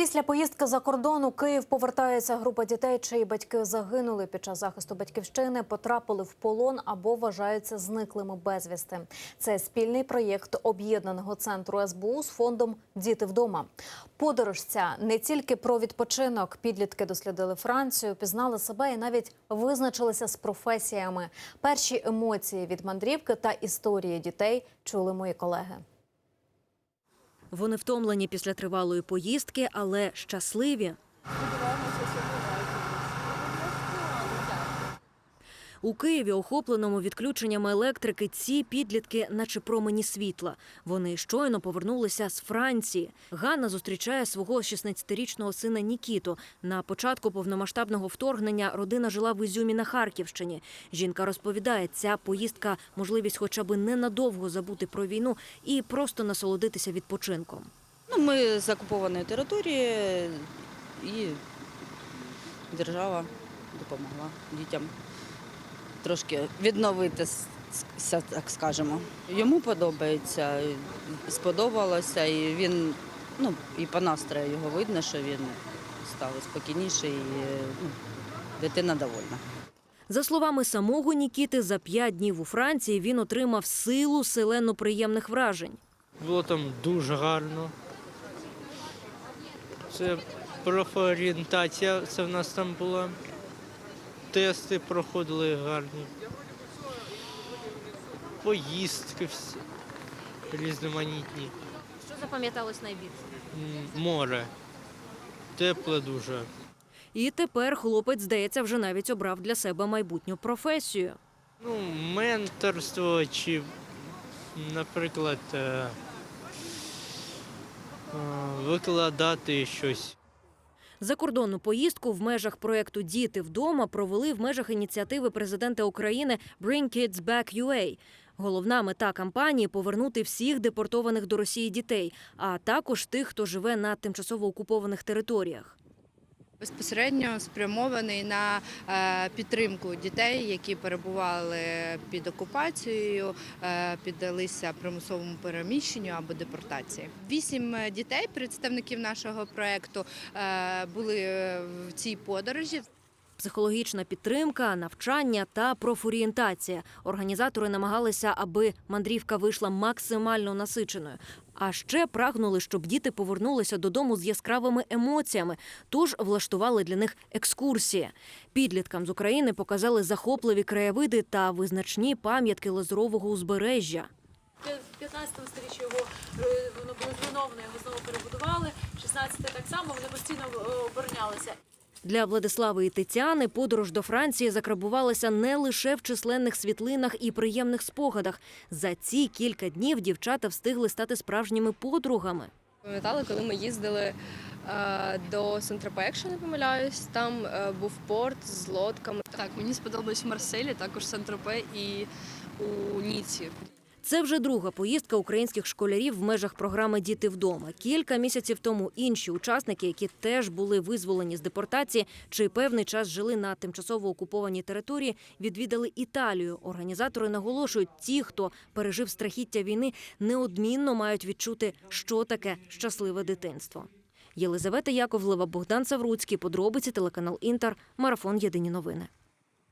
Після поїздки за кордон у Київ повертається група дітей, чиї батьки загинули під час захисту батьківщини, потрапили в полон або вважаються зниклими безвісти. Це спільний проєкт об'єднаного центру СБУ з фондом Діти вдома. Подорож ця не тільки про відпочинок. Підлітки дослідили Францію, пізнали себе і навіть визначилися з професіями. Перші емоції від мандрівки та історії дітей чули мої колеги. Вони втомлені після тривалої поїздки, але щасливі. У Києві, охопленому відключеннями електрики, ці підлітки, наче промені світла. Вони щойно повернулися з Франції. Ганна зустрічає свого 16-річного сина Нікіту. На початку повномасштабного вторгнення родина жила в Ізюмі на Харківщині. Жінка розповідає, ця поїздка можливість хоча б ненадовго забути про війну і просто насолодитися відпочинком. Ну, ми з окупованої території і держава допомогла дітям трошки відновитися, так скажемо. Йому подобається, сподобалося, і він, ну, і по настрою його видно, що він став спокійніший, і ну, дитина довольна. За словами самого Нікіти, за п'ять днів у Франції він отримав силу селену приємних вражень. Було там дуже гарно. Це профорієнтація, це в нас там була. Тести проходили гарні. Поїздки всі різноманітні. Що запам'яталось найбільше? Море. Тепле дуже. І тепер хлопець, здається, вже навіть обрав для себе майбутню професію. Ну, менторство чи, наприклад, е, е, викладати щось. Закордонну поїздку в межах проекту Діти вдома провели в межах ініціативи президента України Bring Kids Back UA. Головна мета кампанії повернути всіх депортованих до Росії дітей, а також тих, хто живе на тимчасово окупованих територіях. Безпосередньо спрямований на е, підтримку дітей, які перебували під окупацією, е, піддалися примусовому переміщенню або депортації. Вісім е, дітей, представників нашого проекту, були в цій подорожі. Психологічна підтримка, навчання та профорієнтація. Організатори намагалися, аби мандрівка вийшла максимально насиченою. А ще прагнули, щоб діти повернулися додому з яскравими емоціями, тож влаштували для них екскурсії. Підліткам з України показали захопливі краєвиди та визначні пам'ятки лазурового узбережжя. В 15 сторіччі його е, воно було зруйновано, його знову перебудували. 16 так само вони постійно е, оборонялися. Для Владислави і Тетяни подорож до Франції закрабувалася не лише в численних світлинах і приємних спогадах. За ці кілька днів дівчата встигли стати справжніми подругами. Пам'ятали, коли ми їздили е, до Сентропе, якщо не помиляюсь, там е, був порт з лодками. Так, мені сподобалось в Марселі, також Сент-Тропе і у Ніці. Це вже друга поїздка українських школярів в межах програми Діти вдома. Кілька місяців тому інші учасники, які теж були визволені з депортації чи певний час жили на тимчасово окупованій території, відвідали Італію. Організатори наголошують, ті, хто пережив страхіття війни, неодмінно мають відчути, що таке щасливе дитинство. Єлизавета Яковлева, Богдан Савруцький, подробиці телеканал Інтер, марафон Єдині новини.